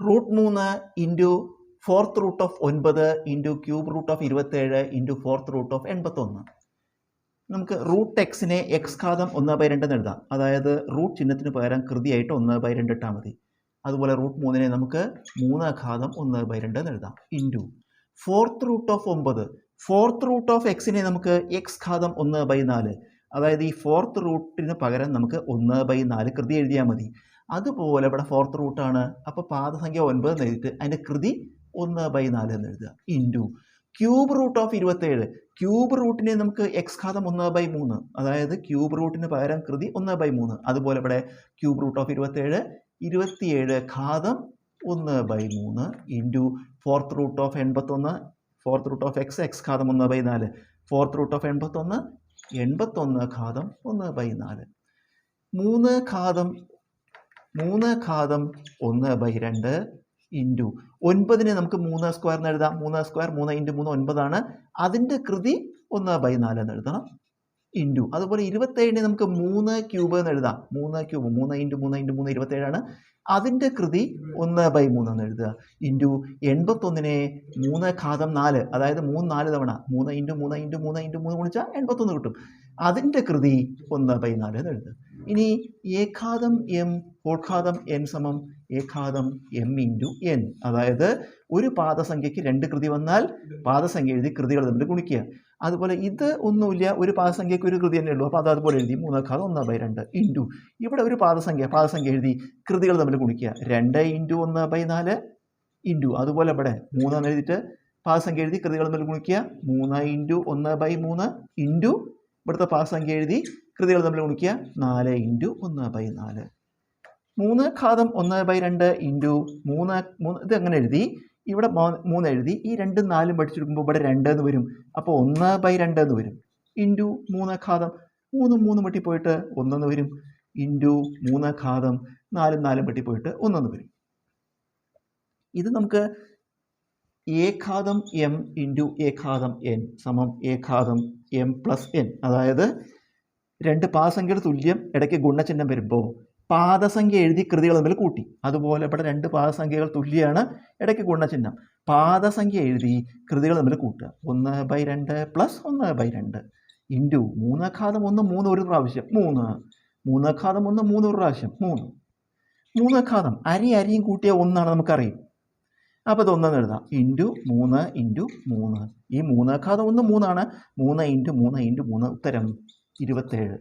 Root മൂന്ന് into fourth root of ഒൻപത് into cube root of ഇരുപത്തേഴ് ഇന്റു ഫോർത്ത് റൂട്ട് ഓഫ് എൺപത്തൊന്ന്. നമുക്ക് റൂട്ട് എക്സിനെ എക്സ് ഘാതം ഒന്ന് ബൈ രണ്ട് എന്ന് എഴുതാം. അതായത് റൂട്ട് ചിഹ്നത്തിന് പകരം കൃതിയായിട്ട് ഒന്ന് ബൈ രണ്ട് ഇട്ടാൽ മതി. അതുപോലെ റൂട്ട് മൂന്നിനെ നമുക്ക് മൂന്ന് ഘാതം ഒന്ന് ബൈ രണ്ട് എന്ന് എഴുതാം. ഇന്റു ഫോർത്ത് റൂട്ട് ഓഫ് ഒമ്പത് ഫോർത്ത് റൂട്ട് ഓഫ് എക്സിനെ നമുക്ക് എക്സ് ഘാതം ഒന്ന് ബൈ നാല്. അതായത് ഈ ഫോർത്ത് റൂട്ടിന് പകരം നമുക്ക് ഒന്ന് ബൈ നാല് കൃതി എഴുതിയാൽ മതി. അതുപോലെ ഇവിടെ ഫോർത്ത് റൂട്ടാണ് അപ്പോൾ പാദസംഖ്യ ഒൻപത് എന്ന് എഴുതിയിട്ട് അതിന്റെ കൃതി ഒന്ന് ബൈ നാല് എന്ന് എഴുതുക. ഇന്റു ക്യൂബ് റൂട്ട് ഓഫ് ഇരുപത്തേഴ്. ക്യൂബ് റൂട്ടിനെ നമുക്ക് എക്സ് ഘാതം ഒന്ന് ബൈ മൂന്ന്. അതായത് ക്യൂബ് റൂട്ടിന് പകരം കൃതി ഒന്ന് ബൈ മൂന്ന്. അതുപോലെ ഇവിടെ ക്യൂബ് റൂട്ട് ഓഫ് ഇരുപത്തേഴ് ഇരുപത്തിയേഴ് ഘാതം ഒന്ന് ബൈ മൂന്ന് ഇന്റു ഫോർത്ത് റൂട്ട് ഓഫ് എൺപത്തൊന്ന് fourth root of x x ഘാതം ഒന്ന് ബൈ നാല്. ഫോർത്ത് റൂട്ട് ഓഫ് എൺപത്തൊന്ന് എൺപത്തൊന്ന് ഘാതം ഒന്ന് ബൈ നാല്. മൂന്ന് ഘാതം മൂന്ന് ഘാതം ഒന്ന് ബൈ രണ്ട് ഇന്റു ഒൻപതിനെ നമുക്ക് മൂന്ന് സ്ക്വയർ എന്ന് എഴുതാം. മൂന്ന് സ്ക്വയർ മൂന്ന് ഇന്റു മൂന്ന് ഒൻപതാണ്. അതിന്റെ കൃതി ഒന്ന് ബൈ നാല് എന്ന് എഴുതണം. ഇന്റു അതുപോലെ ഇരുപത്തേഴിനെ നമുക്ക് മൂന്ന് ക്യൂബ് എന്ന് എഴുതാം. മൂന്ന് ക്യൂബ് മൂന്ന് ഇന്റു മൂന്ന് ഇന്റു മൂന്ന് ഇരുപത്തേഴാണ്. അതിന്റെ കൃതി ഒന്ന് ബൈ മൂന്ന് എന്ന് എഴുതുക. ഇന്റു എൺപത്തൊന്നിനെ മൂന്ന് ഘാതം നാല് അതായത് മൂന്ന് നാല് തവണ. മൂന്ന് ഇന്റു മൂന്ന് ഇന്റു മൂന്ന് ഇന്റു മൂന്ന് ഗുണിച്ചാൽ എൺപത്തൊന്ന് കിട്ടും. അതിന്റെ കൃതി ഒന്ന് ബൈ നാല് എന്ന് എഴുതുക. ഇനി ഏകാദം എം ഓഘാതം എൻ സമം ഏകാദം എം ഇന്റു എൻ അതായത് ഒരു പാദസംഖ്യയ്ക്ക് രണ്ട് കൃതി വന്നാൽ പാദസംഖ്യ എഴുതി കൃതികൾ തമ്മിൽ ഗുണിക്കുക. അതുപോലെ ഇത് ഒന്നുമില്ല ഒരു പാദസംഖ്യയ്ക്ക് ഒരു കൃതി തന്നെ ഉള്ളൂ. അപ്പോൾ അത് അതുപോലെ എഴുതി മൂന്നേക്കാളും ഒന്ന് ബൈ രണ്ട് ഇന്റു ഇവിടെ ഒരു പാദസംഖ്യ പാദസംഖ്യ എഴുതി കൃതികൾ തമ്മിൽ ഗുണിക്കുക. രണ്ട് ഇന്റു ഒന്ന് ബൈ നാല് ഇന്റു അതുപോലെ ഇവിടെ മൂന്നെന്ന് എഴുതിയിട്ട് പാദസംഖ്യ എഴുതി കൃതികൾ തമ്മിൽ ഗുണിക്കുക. മൂന്ന് ഇന്റു ഒന്ന് ബൈ മൂന്ന് ഇന്റു ഇവിടുത്തെ പാസംഖ്യ എഴുതി കൃതികൾ തമ്മിൽ ഗുണിക്കുക. നാല് ഇന്റു ഒന്ന് ബൈ നാല്. മൂന്ന് ഘാതം ഒന്ന് ബൈ രണ്ട് ഇന്റു മൂന്ന് മൂന്ന് ഇത് എങ്ങനെ എഴുതി? ഇവിടെ മൂന്ന് എഴുതി. ഈ രണ്ടും നാലും പഠിച്ചെടുക്കുമ്പോൾ ഇവിടെ രണ്ട് എന്ന് വരും. അപ്പോൾ ഒന്ന് ബൈ രണ്ട് എന്ന് വരും. ഇന്റു മൂന്ന് ഘാതം മൂന്നും മൂന്നും വെട്ടിപ്പോയിട്ട് ഒന്നെന്ന് വരും. ഇന്റു മൂന്ന് ഘാതം നാലും നാലും വെട്ടിപ്പോയിട്ട് ഒന്നെന്ന് വരും. ഇത് നമുക്ക് ഏഘാതം എം ഇന്റു ഏഘാതം എൻ സമം ഏഘാതം എം പ്ലസ് എൻ അതായത് രണ്ട് പാദസംഖ്യയുടെ തുല്യം ഇടയ്ക്ക് ഗുണചിഹ്നം വരുമ്പോൾ പാദസംഖ്യ എഴുതി കൃതികൾ തമ്മിൽ കൂട്ടി. അതുപോലെ ഇവിടെ രണ്ട് പാദസംഖ്യകൾ തുല്യമാണ് ഇടയ്ക്ക് ഗുണചിഹ്നം. പാദസംഖ്യ എഴുതി കൃതികൾ തമ്മിൽ കൂട്ടുക. ഒന്ന് ബൈ രണ്ട് പ്ലസ് ഒന്ന് ബൈ രണ്ട് ഇന്റു മൂന്നഘാതം ഒന്ന് മൂന്ന് ഒരു പ്രാവശ്യം. മൂന്ന്. മൂന്നഘാതം ഒന്ന് മൂന്ന് ഒരു പ്രാവശ്യം. മൂന്ന്. മൂന്നഘാതം അരി അരിയും കൂട്ടിയ ഒന്നാണ് നമുക്കറിയും. അപ്പോൾ ഇത് ഒന്നെന്ന് എഴുതാം. ഇന്റു മൂന്ന് ഇന്റു മൂന്ന്. ഈ മൂന്നേക്കാതെ ഒന്ന് മൂന്നാണ്. മൂന്ന് ഇന്റു മൂന്ന് ഇന്റു മൂന്ന് ഉത്തരം ഇരുപത്തേഴ്.